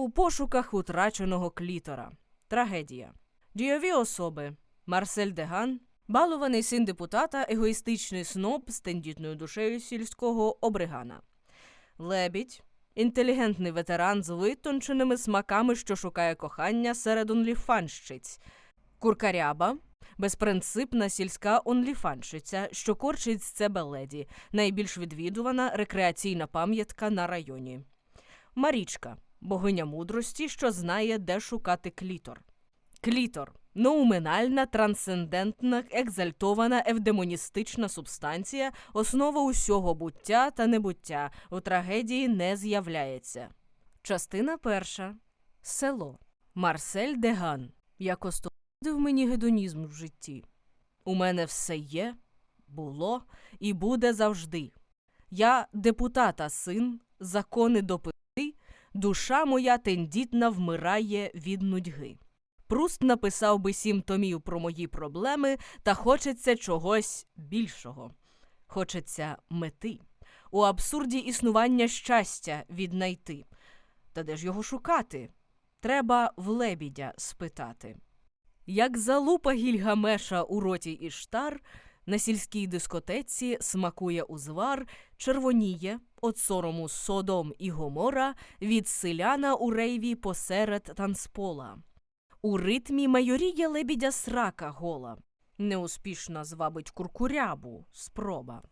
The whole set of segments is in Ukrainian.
У пошуках утраченого клітора. Трагедія. Дійові особи Марсель Деган, балуваний син депутата, егоїстичний сноб з тендітною душею сільського обригана. Лебідь інтелігентний ветеран з витонченими смаками, що шукає кохання серед онліфанщиць. Куркаряба безпринципна сільська онліфанщиця, що корчить з себе леді, найбільш відвідувана рекреаційна пам'ятка на районі. Марічка богиня мудрості, що знає, де шукати клітор. Клітор ноуменальна, трансцендентна, екзальтована, евдемоністична субстанція, основа усього буття та небуття у трагедії не з'являється. Частина перша. Село. Марсель Деган. Як остудив мені гедонізм в житті. У мене все є, було і буде завжди. Я депутата син, закони допити, душа моя тендітна вмирає від нудьги. Пруст написав би сім томів про мої проблеми, та хочеться чогось більшого. Хочеться мети. У абсурді існування щастя віднайти. Та де ж його шукати? Треба в лебідя спитати. Як залупа Гільгамеша у роті Іштар, на сільській дискотеці смакує узвар, червоніє от сорому Содом і Гомора від селяна у рейві посеред танцпола. У ритмі майоріє лебідя срака гола. Неуспішно звабить куркурябу спроба.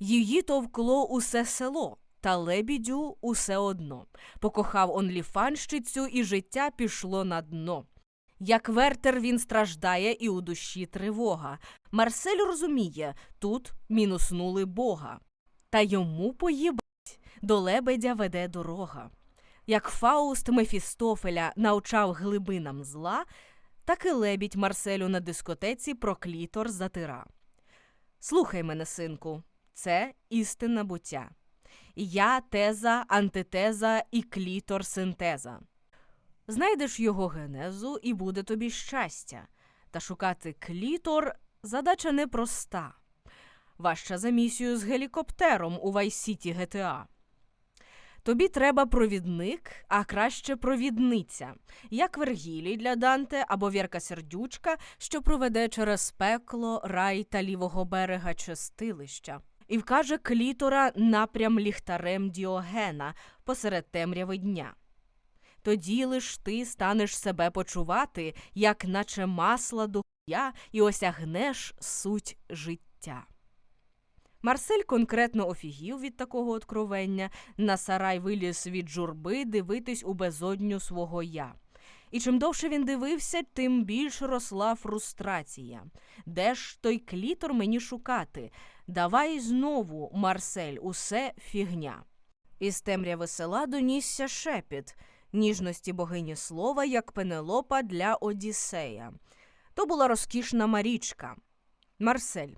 Її товкло усе село, та лебідю усе одно. Покохав онліфанщицю, і життя пішло на дно. Як вертер він страждає, і у душі тривога. Марсель розуміє, тут мінуснули Бога. Та йому поїбать, до лебедя веде дорога. Як Фауст Мефістофеля навчав глибинам зла, так і лебідь Марселю на дискотеці про клітор затира. Слухай мене, синку, це істинне буття. Я теза, антитеза і клітор синтеза. Знайдеш його генезу, і буде тобі щастя. Та шукати клітор задача непроста. Важча за місію з гелікоптером у Вайсіті ГТА. Тобі треба провідник, а краще провідниця, як Вергілій для Данте або Вірка Сердючка, що проведе через пекло, рай та лівого берега чистилища, і вкаже клітора напрям ліхтарем Діогена посеред темряви дня. Тоді лиш ти станеш себе почувати, як наче масла до і осягнеш суть життя. Марсель конкретно офігів від такого откровення, на сарай виліз від журби дивитись у безодню свого я. І чим довше він дивився, тим більш росла фрустрація. Де ж той клітор мені шукати? Давай знову, Марсель, усе фігня. Із темряви села донісся шепіт ніжності богині слова, як пенелопа для Одіссея. То була розкішна Марічка. Марсель.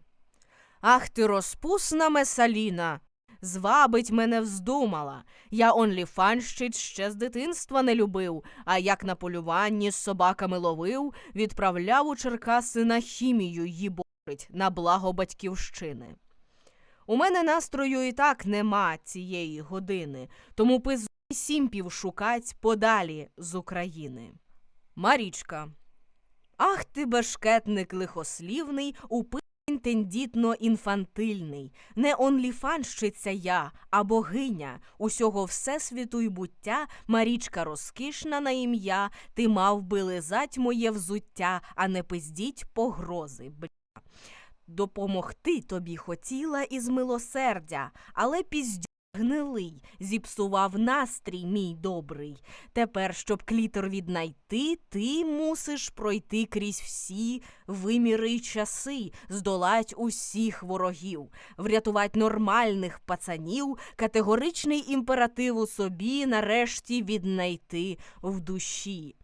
Ах ти розпусна месаліна. Звабить мене вздумала. Я онліфанщиць ще з дитинства не любив, а як на полюванні з собаками ловив, відправляв у Черкаси на хімію їборить на благо батьківщини. У мене настрою і так нема цієї години, тому пиз сімпів шукать подалі з України. Марічка. Ах ти бешкетник лихослівний, упи тендітно інфантильний, не онліфанщиця я, а богиня, усього всесвіту й буття, Марічка розкішна на ім'я, ти мав би лизать моє взуття, а не пиздіть погрози. Бля. Допомогти тобі хотіла із милосердя, але піздю. Гнилий, зіпсував настрій, мій добрий. Тепер, щоб клітор віднайти, ти мусиш пройти крізь всі виміри й часи, здолать усіх ворогів, врятувати нормальних пацанів, категоричний імператив у собі нарешті віднайти в душі.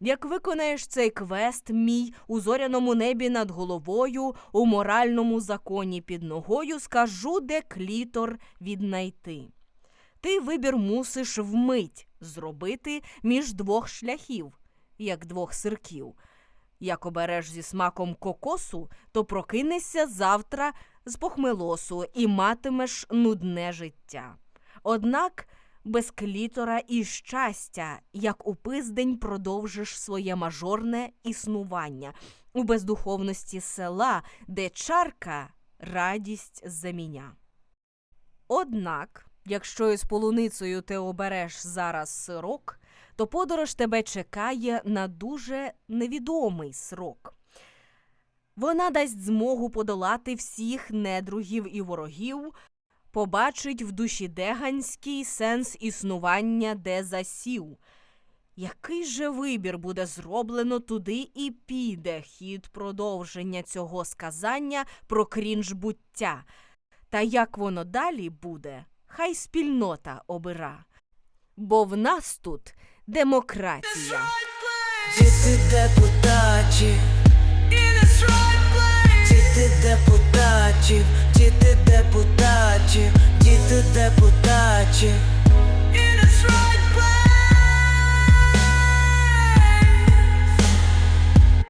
Як виконаєш цей квест, мій у зоряному небі над головою, у моральному законі під ногою, скажу, де клітор віднайти. Ти вибір мусиш вмить зробити між двох шляхів, як двох сирків. Як обереш зі смаком кокосу, то прокинешся завтра з похмелосу і матимеш нудне життя. Однак без клітора і щастя, як у пиздень продовжиш своє мажорне існування у бездуховності села, де чарка радість заміня. Однак, якщо із полуницею ти обереш зараз сирок, то подорож тебе чекає на дуже невідомий срок. Вона дасть змогу подолати всіх недругів і ворогів, побачить в душі деганський сенс існування, де засів. Який же вибір буде зроблено туди і піде хід продовження цього сказання про крінж буття? Та як воно далі буде, хай спільнота обира. Бо в нас тут демократія. Діти депутатів, діти депутатів, діти депутатів, діти депутатів.